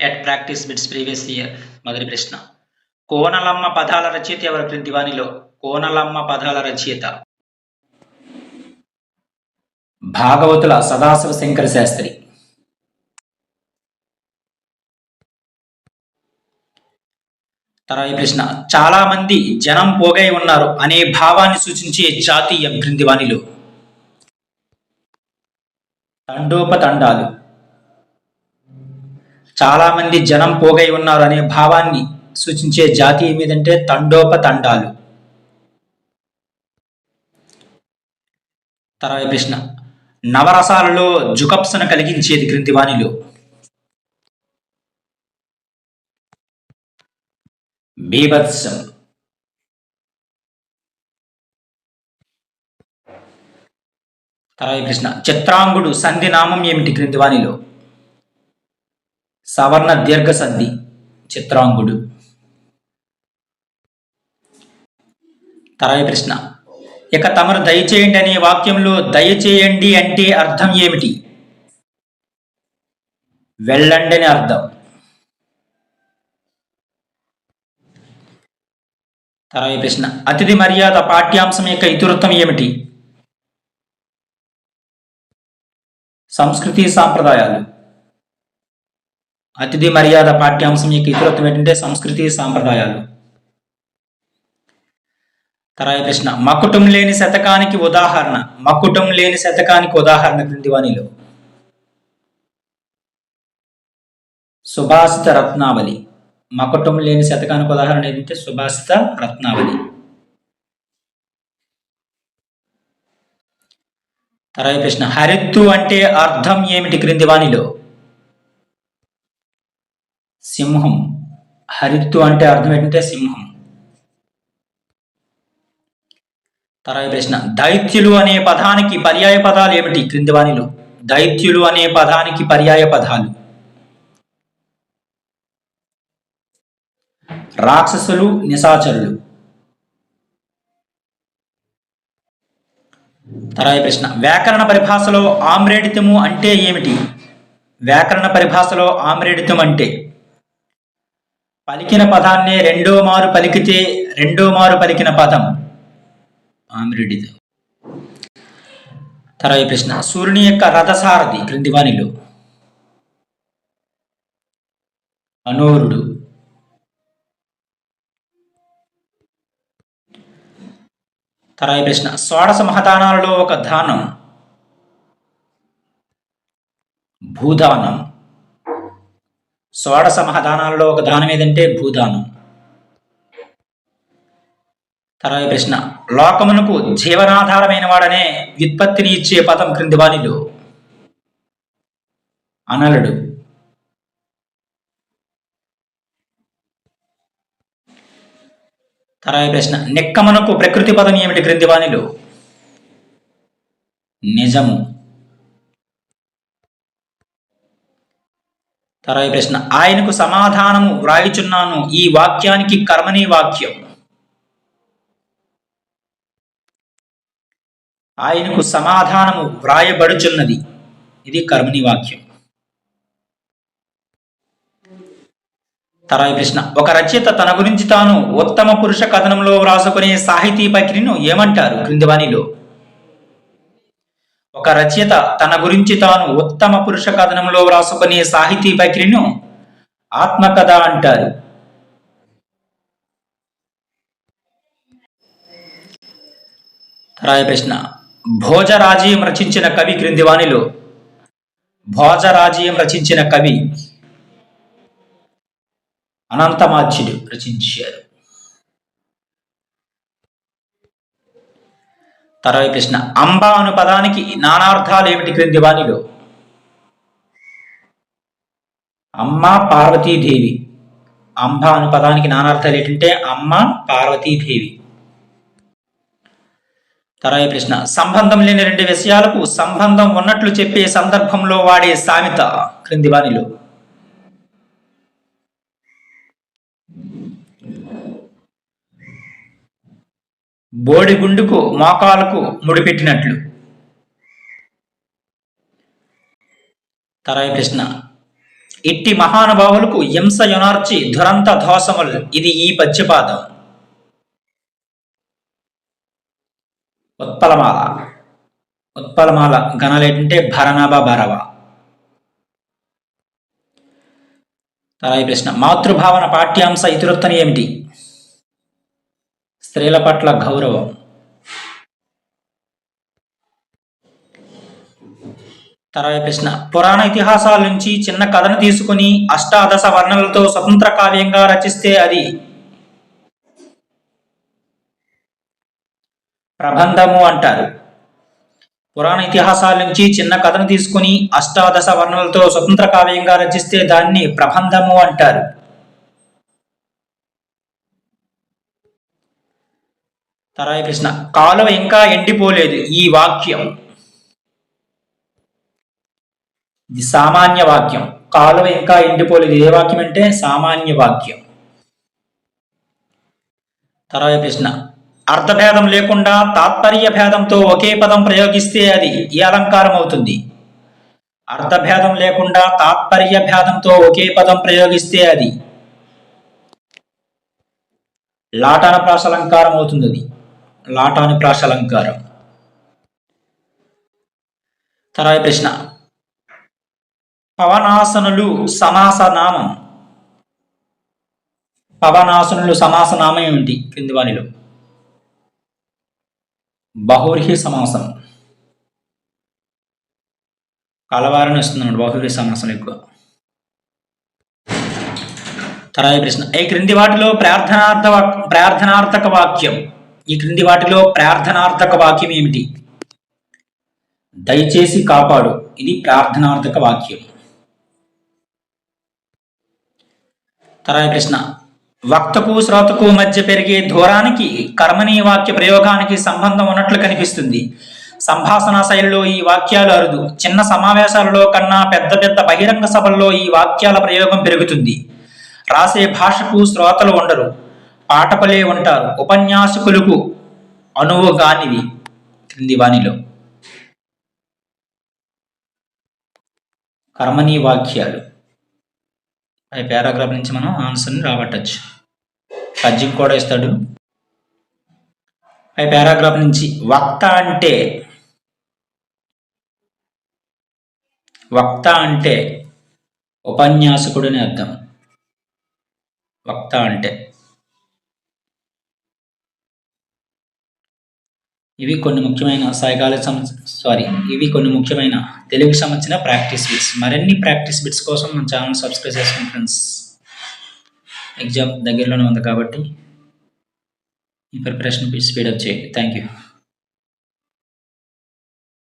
At practice bits previous year మొదటి ప్రశ్న కోనలమ్మ పదాల రచయిత ఎవరు క్రింది వానిలో కోనలమ్మ పదాల రచయిత భాగవతుల సదాశివ శంకర శాస్త్రి తర్వాత ప్రశ్న చాలా మంది జనం పోగై ఉన్నారు అనే భావాన్ని సూచించే జాతీయం క్రింది వానిలో తండోపతండాలు చాలా మంది జనం పోగై ఉన్నారు అనే భావాన్ని సూచించే జాతి ఏదంటే తండోపతండాలు. తర్వాత ప్రశ్న. నవరసాలలో జుకప్సను కలిగించేది క్రింది బీభత్సం. తర్వాత ప్రశ్న. చిత్రాంగుడు సంధి నామం ఏమిటి గ్రంథివాణిలో సవర్ణ దీర్ఘ సంధి చిత్రాంగుడు. తర్వాత ప్రశ్న. ఇక తమరు దయచేయండి అనే వాక్యంలో దయచేయండి అంటే అర్థం ఏమిటి? వెళ్ళండి అని అర్థం. తర్వాత ప్రశ్న. అతిథి మర్యాద పాఠ్యాంశం యొక్క ఇతివృత్తం ఏమిటి? సంస్కృతి సాంప్రదాయాలు. అతిథి మర్యాద పాఠ్యాంశం యొక్క ఇతరత్వం ఏంటంటే సంస్కృతి సాంప్రదాయాలు. తర్వాత ప్రశ్న మకుటం లేని శతకానికి ఉదాహరణ మకుటం లేని శతకానికి ఉదాహరణ క్రింది వాణిలో సుభాషిత రత్నావళి మకుటం లేని శతకానికి ఉదాహరణ ఏంటంటే సుభాషిత రత్నావళి. తర్వాత ప్రశ్న హరిత్తు అంటే అర్థం ఏమిటి క్రింది వాణిలో సింహం. హరిత్తు అంటే అర్థం ఏంటంటే సింహం. తర్వాత ప్రశ్న. దైత్యులు అనే పదానికి పర్యాయ పదాలు ఏమిటి? క్రింది వాణిలో. దైత్యులు అనే పదానికి పర్యాయ పదాలు. రాక్షసులు నిశాచరులు. తర్వాత ప్రశ్న. వ్యాకరణ పరిభాషలో ఆమ్రేడితము అంటే ఏమిటి? వ్యాకరణ పరిభాషలో ఆమ్రేడితం అంటే పలికిన పదాన్నే రెండో మారు పలికితే రెండో మారు పలికిన పదం. ఆమ్రేడితం తర్వాత ప్రశ్న. సూర్యుని యొక్క రథసారథి క్రింది వానిలో అనూరుడు తర్వాత ప్రశ్న. షోడశ మహదానాలలో ఒక దానం భూదానం. షోడశ మహదానాలలో ఒక దానం ఏదంటే భూదానం. తర్వాత ప్రశ్న. లోకమునకు జీవనాధారమైన వాడనే వ్యుత్పత్తిని ఇచ్చే పదం క్రింది వాణిలో. అనలుడు. తర్వాత ప్రశ్న. నిక్కమునకు ప్రకృతి పదం ఏమిటి క్రింది వాణిలో? నిజము. తర్వాత ప్రశ్న. ఆయనకు సమాధానము వ్రాయుచున్నాను. ఈ వాక్యానికి కర్మని వాక్యం. ఆయనకు సమాధానము వ్రాయబడుచున్నది. ఇది కర్మని వాక్యం. తర్వాత ప్రశ్న. ఒక రచయిత తన గురించి తాను ఉత్తమ పురుష కథనంలో వ్రాసుకునే సాహితీ ప్రక్రియను ఏమంటారు? క్రింది వాణిలో. ఒక రచయిత తన గురించి తాను ఉత్తమ పురుష కథనంలో వ్రాసుకునే సాహితీ ప్రక్రియను ఆత్మకథ అంటారు. రాయ ప్రశ్న. భోజరాజీయం రచించిన కవి క్రింది వాణిలో భోజరాజీయం రచించిన కవి అనంతమాచ్యుడు రచించారు. తర్వాత ప్రశ్న అంబ అను పదానికి నానార్థాలు ఏమిటి క్రింది వాణిలో? అమ్మ పార్వతీదేవి. అంబ అను పదానికి నానార్థాలు ఏంటంటే అమ్మ పార్వతీదేవి. తర్వాత ప్రశ్న సంబంధం లేని రెండు విషయాలకు సంబంధం ఉన్నట్లు చెప్పే సందర్భంలో వాడే సామెత క్రింది వాణిలో. బోడిగుండుకు మోకాలకు ముడిపెట్టినట్లు. తరాయి ప్రశ్న. ఇట్టి మహానుభావులకు హింస యునార్చి దురంత దోషములు ఇది ఈ పద్యపాదం. ఉత్పలమాల. ఉత్పలమాల గణాలేంటంటే భరణాభ భరవ. తరాయి ప్రశ్న. మాతృభావన పాఠ్యాంశ ఇతివృత్తని ఏమిటి? స్త్రీల పట్ల గౌరవం. తర్వాత ప్రశ్న. పురాణ ఇతిహాసాల నుంచి చిన్న కథను తీసుకుని అష్టాదశ వర్ణలతో స్వతంత్ర కావ్యంగా రచిస్తే అది ప్రబంధము అంటారు. పురాణ ఇతిహాసాల నుంచి చిన్న కథను తీసుకుని అష్టాదశ వర్ణలతో స్వతంత్ర కావ్యంగా రచిస్తే దాన్ని ప్రబంధము అంటారు. తర్వాత కృష్ణ కాలువ ఇంకా ఎండిపోలేదు ఈ వాక్యం. ఇది సామాన్య వాక్యం. కాలువ ఇంకా ఎండిపోలేదు. ఏ వాక్యం అంటే సామాన్య వాక్యం. తర్వాత కృష్ణ అర్థభేదం లేకుండా తాత్పర్య భేదంతో ఒకే పదం ప్రయోగిస్తే అది ఏ అలంకారం అవుతుంది. అర్థభేదం లేకుండా తాత్పర్య భేదంతో ఒకే పదం ప్రయోగిస్తే అది లాటాన ప్రాసలంకారం అవుతుంది అది. లాటాని ప్రాసలంకారం తర్వాత ప్రశ్న. పవనాసనులు సమాస నామం పవనాసనులు సమాస నామం ఏమిటి? క్రింది వానిలో బహుర్హి సమాసం. కలవారని వస్తున్నాడు బహుర్హి సమాసం ఎక్కువ. తర్వాత ప్రశ్న. ఈ క్రింది వాటిలో ప్రార్థనార్థ వాక్- ప్రార్థనార్థక వాక్యం? ఈ క్రింది వాటిలో ప్రార్థనార్థక వాక్యం ఏమిటి? దయచేసి కాపాడు. ఇది ప్రార్థనార్థక వాక్యం. తర్వాత ప్రశ్న వక్తకు శ్రోతకు మధ్య పెరిగే దూరానికి కర్మణీ వాక్య ప్రయోగానికి సంబంధం ఉన్నట్లు కనిపిస్తుంది. సంభాషణ శైలిలో ఈ వాక్యాలు అరుదు. చిన్న సమావేశాలలో కన్నా పెద్ద పెద్ద బహిరంగ సభల్లో ఈ వాక్యాల ప్రయోగం పెరుగుతుంది. రాసే భాషకు శ్రోతలు ఉండరు. పాటపలే ఉంటారు. ఉపన్యాసకులకు అనువు కానివి క్రింది వాణిలో. కర్మని వాక్యాలు. ఈ పారాగ్రాఫ్ నుంచి మనం ఆన్సర్ని రాబట్టచ్చు. పద్యం కూడా ఇస్తాడు. ఆ పారాగ్రాఫ్ నుంచి వక్త అంటే వక్త అంటే ఉపన్యాసకుడు అని అర్థం. వక్త అంటే ఇవి కొన్ని ముఖ్యమైన సైకాలజీ సారీ ఇవి కొన్ని ముఖ్యమైన తెలుగుకి సంబంధించిన ప్రాక్టీస్ బిట్స్. మరిన్ని ప్రాక్టీస్ బిట్స్ కోసం మన ఛానల్ సబ్స్క్రైబ్ చేసుకోండి ఫ్రెండ్స్. ఎగ్జామ్ దగ్గరలోనే ఉంది కాబట్టి ఈ ప్రిపరేషన్ స్పీడప్ చేయండి. Thank you